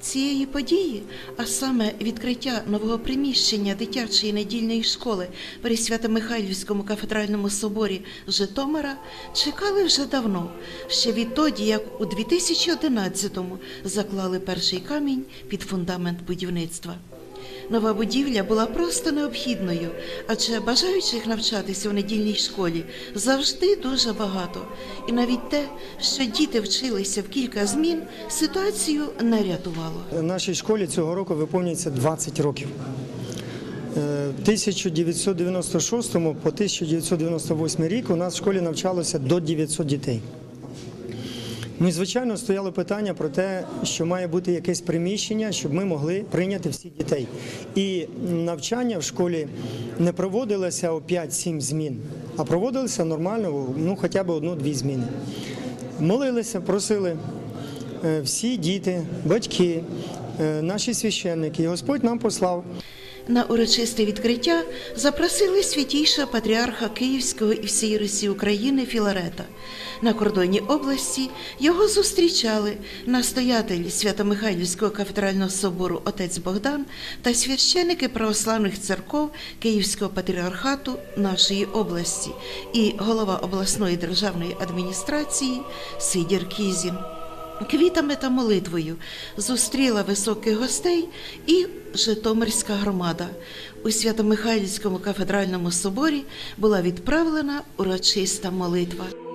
цієї події, а саме відкриття нового приміщення дитячої недільної школи при Свято-Михайлівському кафедральному соборі Житомира, чекали вже давно, ще відтоді, як у 2011-му заклали перший камінь під фундамент будівництва. Нова будівля була просто необхідною, адже бажаючих навчатися в недільній школі завжди дуже багато. І навіть те, що діти вчилися в кілька змін, ситуацію не рятувало. Нашій школі цього року виповнюється 20 років. Е, 1996 по 1998 рік у нас в школі навчалося до 900 дітей. Ну і звичайно стояло питання про те, що має бути якесь приміщення, щоб ми могли прийняти всіх дітей. І навчання в школі не проводилося о 5-7 змін, а проводилося нормально, ну хоча б одну-дві зміни. Молилися, просили е, всі діти, батьки, е, наші священники. І Господь нам послав На урочисте відкриття запросили святійшого патріарха Київського і всієї Русі України Філарета. На кордоні області його зустрічали настоятель Свято-Михайлівського кафедрального собору отець Богдан та священики православних церков Київського патріархату нашої області і голова обласної державної адміністрації Сидір Кізін. Квітами та молитвою зустріла високих гостей і Житомирська громада. У Свято-Михайлівському кафедральному соборі була відправлена урочиста молитва.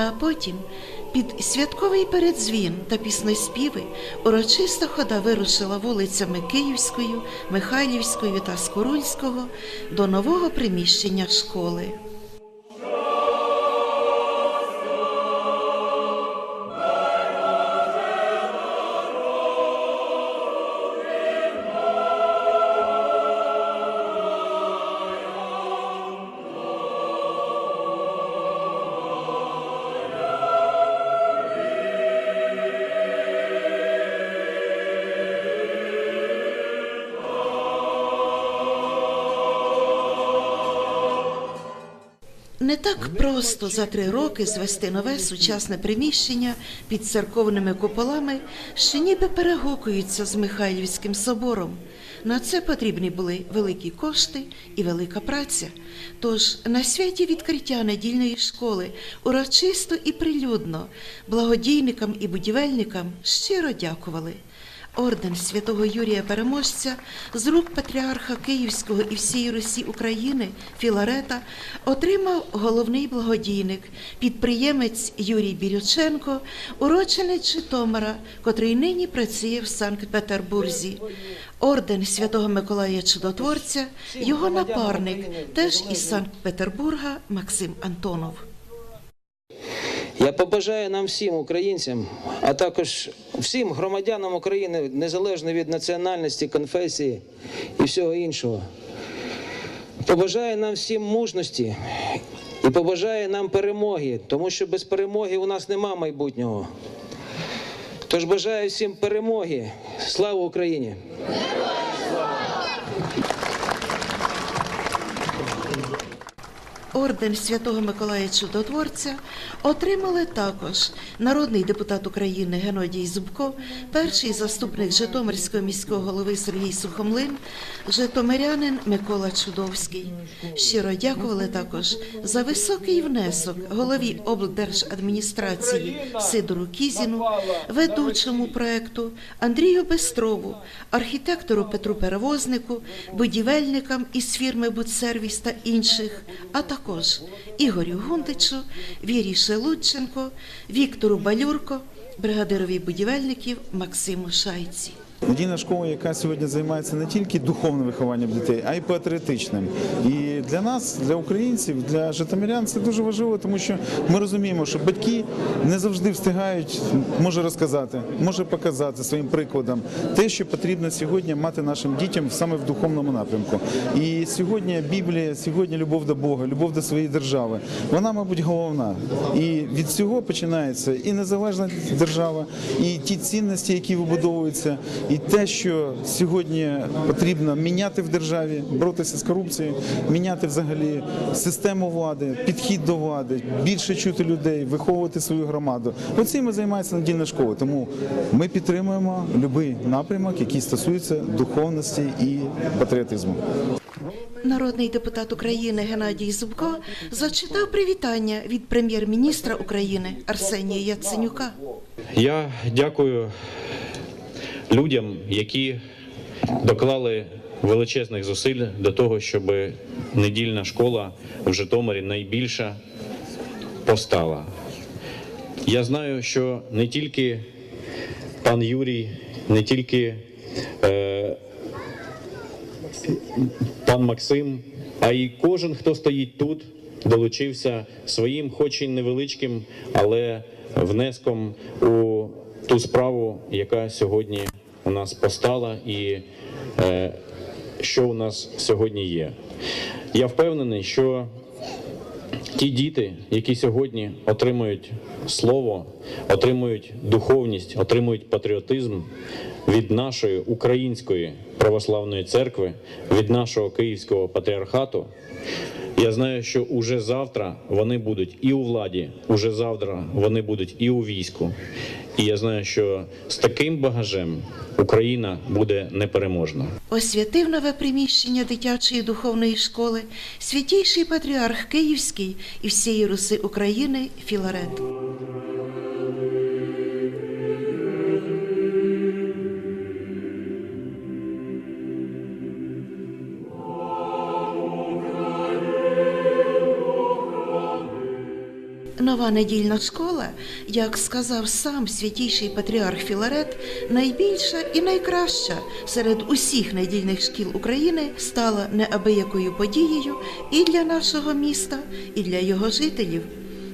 А потім під святковий передзвін та піснеспіви урочиста хода вирушила вулицями Київською, Михайлівською та Скорульського до нового приміщення школи. Не так просто за три роки звести нове сучасне приміщення під церковними куполами, що ніби перегукуються з Михайлівським собором. На це потрібні були великі кошти і велика праця. Тож на святі відкриття недільної школи урочисто і прилюдно благодійникам і будівельникам щиро дякували. Орден святого Юрія Переможця з рук патріарха Київського і всієї Русі України Філарета отримав головний благодійник, підприємець Юрій Бірюченко, уродженець Житомира, котрий нині працює в Санкт-Петербурзі. Орден святого Миколая Чудотворця, його напарник, теж із Санкт-Петербурга Максим Антонов. Я побажаю нам всім українцям, а також всім громадянам України, незалежно від національності, конфесії і всього іншого. Побажаю нам всім мужності і побажаю нам перемоги, тому що без перемоги у нас нема майбутнього. Тож бажаю всім перемоги. Слава Україні! Орден Святого Миколая Чудотворця отримали також народний депутат України Геннадій Зубко, перший заступник Житомирського міського голови Сергій Сухомлин, житомирянин Микола Чудовський. Щиро дякували також за високий внесок голові облдержадміністрації Сидору Кізіну, ведучому проекту Андрію Бестрову, архітектору Петру Перевознику, будівельникам із фірми Будсервіс та інших, а також також Ігорю Гундичу, Вірі Шелудченко, Віктору Балюрко, бригадирові будівельників Максиму Шайці. Надійна школа, яка сьогодні займається не тільки духовним вихованням дітей, а й патріотичним. І для нас, для українців, для житомирян, це дуже важливо, тому що ми розуміємо, що батьки не завжди встигають, може розказати, може показати своїм прикладом те, що потрібно сьогодні мати нашим дітям саме в духовному напрямку. І сьогодні Біблія, сьогодні любов до Бога, любов до своєї держави, вона, мабуть, головна. І від цього починається і незалежна держава, і ті цінності, які вибудовуються, і те, що сьогодні потрібно міняти в державі, боротися з корупцією, міняти взагалі систему влади, підхід до влади, більше чути людей, виховувати свою громаду. Оцим і займається надільна школа. Тому ми підтримуємо будь-який напрямок, який стосується духовності і патріотизму. Народний депутат України Геннадій Зубко зачитав привітання від прем'єр-міністра України Арсенія Яценюка. Я дякую людям, які доклали величезних зусиль до того, щоб недільна школа в Житомирі найбільша постала. Я знаю, що не тільки пан Юрій, не тільки е, пан Максим, а й кожен, хто стоїть тут, долучився своїм, хоч і невеличким, але внеском у ту справу, яка сьогодні у нас постала, і е, що у нас сьогодні є. Я впевнений, що Ті діти, які сьогодні отримують слово, отримують духовність, отримують патріотизм від нашої української православної церкви, від нашого київського патріархату. Я знаю, що уже завтра вони будуть і у владі, уже завтра вони будуть і у війську. І я знаю, що з таким багажем Україна буде непереможна. Освятив нове приміщення дитячої духовної школи святійший патріарх Київський і всієї Руси України Філарет. Нова недільна школа, як сказав сам святійший патріарх Філарет, найбільша і найкраща серед усіх недільних шкіл України стала неабиякою подією і для нашого міста, і для його жителів.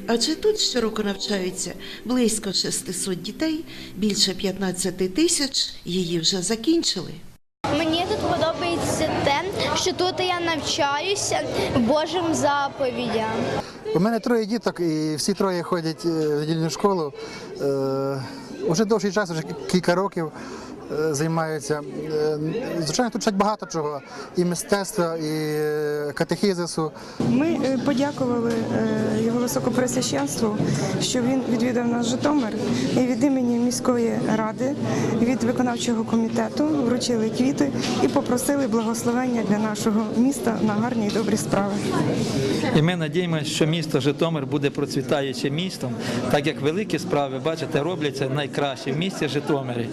Адже тут щороку навчаються близько 600 дітей, більше 15 тисяч її вже закінчили. Мені тут подобається те, що тут я навчаюся Божим заповідям. У мене троє діток, і всі троє ходять е, в недільну школу. Е, Уже довший час, вже кілька років займаються. Е, Звичайно, тут вчать багато чого. І мистецтва, і е, катехізису. Ми е, подякували е, його високопресвященству, що він відвідав наш Житомир і від імені міської ради, від виконавчого комітету вручили квіти і попросили благословення для нашого міста на гарні і добрі справи. І ми надіємося, що місто Житомир буде процвітаючим містом, так як великі справи, бачите, робляться найкраще в місті Житомирі.